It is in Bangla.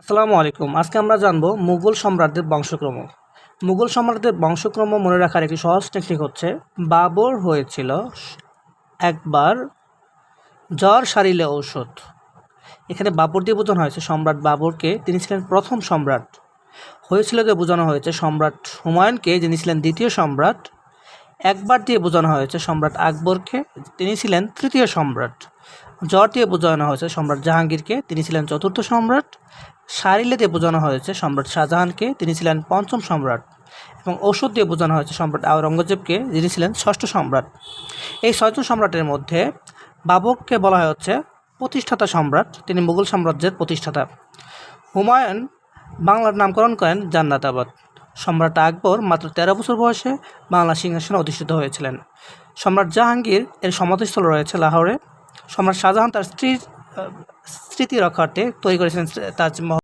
আসসালামু আলাইকুম। আজকে আমরা জানব মুঘল সম্রাটদের বংশক্রম। মুঘল সম্রাটদের বংশক্রম মনে রাখার একটি সহজ টেকনিক হচ্ছে, বাবর হয়েছিল একবার জ্বর সারিলে ঔষধ। এখানে বাবর দিয়ে বোঝানো হয়েছে, সম্রাট বাবরকে তিনি ছিলেন প্রথম সম্রাট। হয়েছিলকে বোঝানো হয়েছে, সম্রাট হুমায়ুনকে, যিনি ছিলেন দ্বিতীয় সম্রাট। একবার দিয়ে বোঝানো হয়েছে, সম্রাট আকবরকে, তিনি ছিলেন তৃতীয় সম্রাট। জ্বর দিয়ে বোঝানো হয়েছে, সম্রাট জাহাঙ্গীরকে, তিনি ছিলেন চতুর্থ সম্রাট। সারিলে দিয়ে বোঝানো হয়েছে সম্রাট শাহজাহানকে, তিনি ছিলেন পঞ্চম সম্রাট, এবং ঔষধ দিয়ে বোঝানো হয়েছে সম্রাট আওরঙ্গজেবকে, যিনি ছিলেন ষষ্ঠ সম্রাট। এই ছয়জন সম্রাটের মধ্যে বাবরকে বলা হচ্ছে প্রতিষ্ঠাতা সম্রাট, তিনি মুঘল সাম্রাজ্যের প্রতিষ্ঠাতা। হুমায়ুন বাংলার নামকরণ করেন জান্নাতাবাদ সম্রাট আকবর মাত্র তেরো বছর বয়সে বাংলা সিংহাসনে অধিষ্ঠিত হয়েছিলেন। সম্রাট জাহাঙ্গীর এর সমাধিস্থল রয়েছে লাহোরে। সম্রাট শাহজাহান তার স্ত্রীর স্মৃতি রক্ষার্থে তৈরি করেছিলেন তাজমহল।